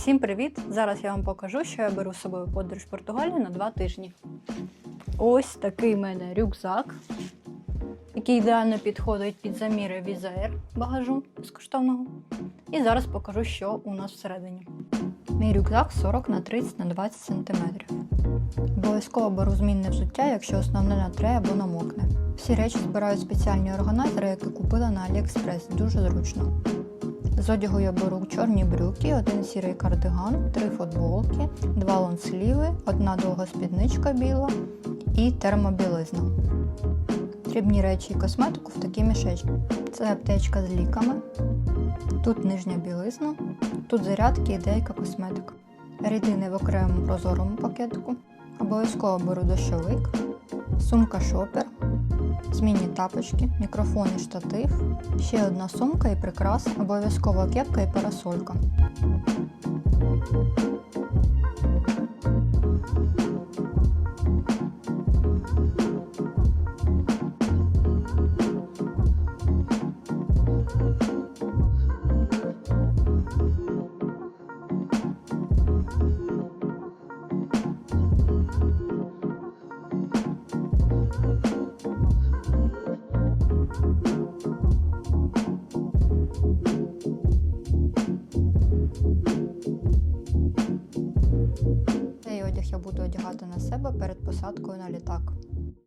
Всім привіт! Зараз я вам покажу, що я беру з собою подорож в Португалію на два тижні. Ось такий в мене рюкзак, який ідеально підходить під заміри візаєр багажу безкоштовного. І зараз покажу, що у нас всередині. Мій рюкзак 40 на 30 на 20 см. Обов'язково беру змінне взуття, якщо основне натре або намокне. Всі речі збираю спеціальні органайзери, які купила на AliExpress. Дуже зручно. З одягу я беру чорні брюки, один сірий кардиган, три футболки, два лонсліви, одна довга спідничка біла і термобілизна. Дрібні речі і косметику в такі мішечки. Це аптечка з ліками, тут нижня білизна, тут зарядки і деяка косметика. Рідини в окремому прозорому пакетику. Обов'язково беру дощовик, сумка шопер, змінні тапочки, мікрофон і штатив, ще одна сумка і прикрас, обов'язково кепка і парасолька. Цей одяг я буду одягати на себе перед посадкою на літак.